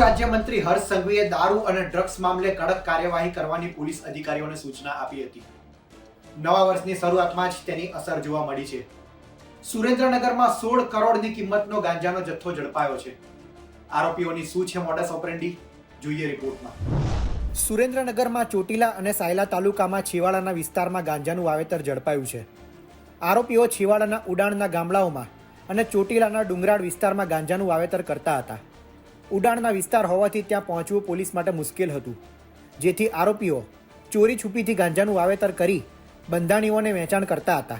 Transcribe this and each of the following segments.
રાજ્યમંત્રી હર્ષ સંઘવીએ દારૂ અને ડ્રગ્સ મામલે કડક કાર્યવાહી કરવાની પોલીસ અધિકારીઓને સૂચના આપી હતી. નવા વર્ષની શરૂઆતમાં જ તેની અસર જોવા મળી છે. સુરેન્દ્રનગરમાં સોળ કરોડની કિંમતનો ગાંજાનો જથ્થો ઝડપાયો છે. આરોપીઓની શું છે મોડસ ઓપરેન્ડી જોઈએ રિપોર્ટમાં. સુરેન્દ્રનગરમાં ચોટીલા અને સાયલા તાલુકામાં છેવાડાના વિસ્તારમાં ગાંજાનું વાવેતર ઝડપાયું છે. આરોપીઓ છેવાડાના ઉડાણના ગામડાઓમાં અને ચોટીલાના ડુંગરાળ વિસ્તારમાં ગાંજાનું વાવેતર કરતા હતા. ઉડાણના વિસ્તાર હોવાથી ત્યાં પહોંચવું પોલીસ માટે મુશ્કેલ હતું. જેથી આરોપીઓ ચોરી છુપીથી ગાંજાનું વાવેતર કરી બંધાણીઓને વેચાણ કરતા હતા.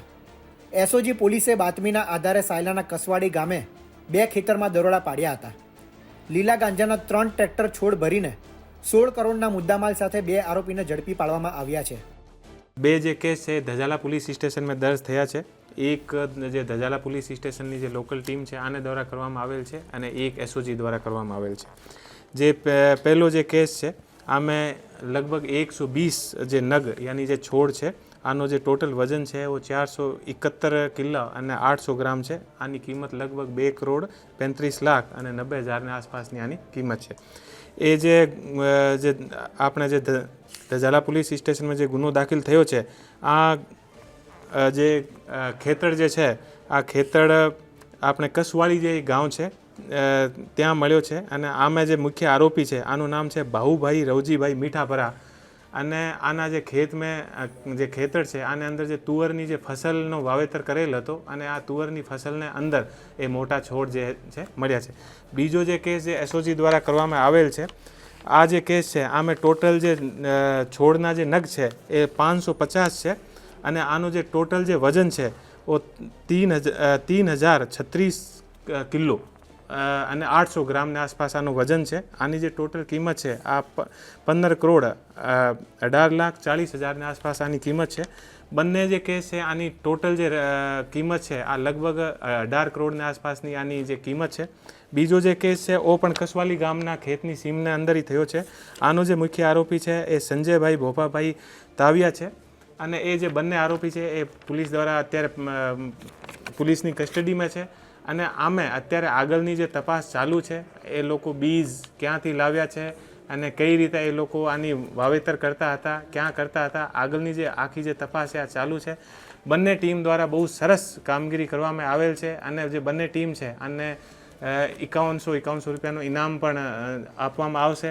એસઓજી પોલીસે બાતમીના આધારે સાયલાના કસવાડી ગામે બે ખેતરમાં દરોડા પાડ્યા હતા. લીલા ગાંજાના ત્રણ ટ્રેક્ટર છોડ ભરીને સોળ કરોડના મુદ્દામાલ સાથે બે આરોપીને ઝડપી પાડવામાં આવ્યા છે. બે જે કેસ છે ધજાલા પોલીસ સ્ટેશનમાં દર્જ થયા છે. એક જે ધજાલા પોલીસ સ્ટેશનની જે લોકલ ટીમ છે, આને દ્વારા કરવામાં આવેલ છે અને એક એસઓજી દ્વારા કરવામાં આવેલ છે. જે પહેલો જે કેસ છે, આમે લગભગ એકસો વીસ જે નગ, યાની જે છોડ છે, આનો જે ટોટલ વજન છે એ ચારસો એકત્તર કિલ્લા અને આઠસો ગ્રામ છે. આની કિંમત લગભગ બે કરોડ પેંત્રીસ લાખ અને નબ્બે હજારની આસપાસની આની કિંમત છે. એ જે જે આપણે જે ધજાલા પોલીસ સ્ટેશનમાં જે ગુનો દાખલ થયો છે, આ જે ખેતર જે છે, આ ખેતર આપણે કસવાળી જે ગામ છે ત્યાં મળ્યો છે અને આમાં જે મુખ્ય આરોપી છે, આનું નામ છે બાહુભાઈ રવજીભાઈ મીઠાપરા અને આના જે ખેત મેં જે ખેતર છે, આને અંદર જે તુવરની જે ફસલનો વાવેતર કરેલ હતો અને આ તુવરની ફસલને અંદર એ મોટા છોડ જે છે, મળ્યા છે. બીજો જે કેસ જે એસઓજી દ્વારા કરવામાં આવેલ છે, આ જે કેસ છે, આમે ટોટલ જે છોડના જે નગ છે, એ પાંચસો પચાસ છે. અને આનું જે ટોટલ જે વજન છે, ઓ તીન હજાર તીન હજાર છત્રીસ કિલો. અને આઠસો ગ્રામની આસપાસ આનું વજન છે. આની જે ટોટલ કિંમત છે, આ પંદર કરોડ અઢાર લાખ ચાલીસ હજારની આસપાસ આની કિંમત છે. બંને જે કેસ છે, આની ટોટલ જે કિંમત છે, આ લગભગ અઢાર કરોડની આસપાસની આની જે કિંમત છે. બીજો જે કેસ છે, ઓ પણ કસવાલી ગામના ખેતની સીમને અંદર થયો છે. આનો જે મુખ્ય આરોપી છે, એ સંજયભાઈ ભોપાભાઈ તાવિયા છે. અને એ જે બંને આરોપી છે એ પોલીસ દ્વારા અત્યારે પોલીસની કસ્ટડીમાં છે. અને આમે અત્યારે આગળની જે તપાસ ચાલુ છે, એ લોકો બીજ ક્યાંથી લાવ્યા છે અને કઈ રીતે એ લોકો આની વાવેતર કરતા હતા, ક્યાં કરતા હતા, આગળની જે આખી જે તપાસ છે, આ ચાલુ છે. બંને ટીમ દ્વારા બહુ સરસ કામગીરી કરવામાં આવેલ છે અને જે બંને ટીમ છે અને એકાવનસો એકાવનસો રૂપિયાનું ઇનામ પણ આપવામાં આવશે.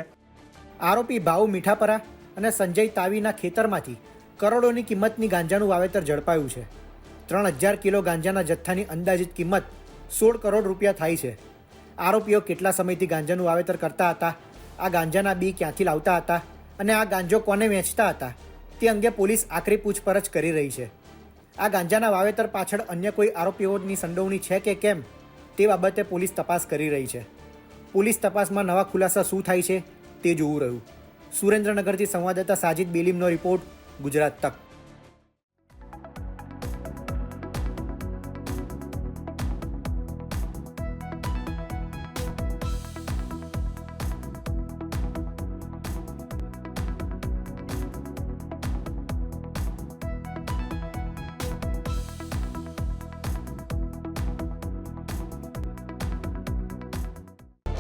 આરોપી ભાવ મીઠાપરા અને સંજય તાવીના ખેતરમાંથી કરોડોની કિંમતની ગાંજાનું વાવેતર ઝડપાયું છે. ત્રણ હજાર કિલો ગાંજાના જથ્થાની અંદાજિત કિંમત સોળ કરોડ રૂપિયા થાય છે. આરોપીઓ કેટલા સમયથી ગાંજાનું વાવેતર કરતા હતા, આ ગાંજાના બી ક્યાંથી લાવતા હતા અને આ ગાંજો કોને વેચતા હતા, તે અંગે પોલીસ આખરી પૂછપરછ કરી રહી છે. આ ગાંજાના વાવેતર પાછળ અન્ય કોઈ આરોપીઓની સંડોવણી છે કે કેમ, તે બાબતે પોલીસ તપાસ કરી રહી છે. પોલીસ તપાસમાં નવા ખુલાસા શું થાય છે, તે જોવું રહ્યું. સુરેન્દ્રનગરથી સંવાદદાતા સાજિદ બેલીમનો રિપોર્ટ ગુજરાત તક.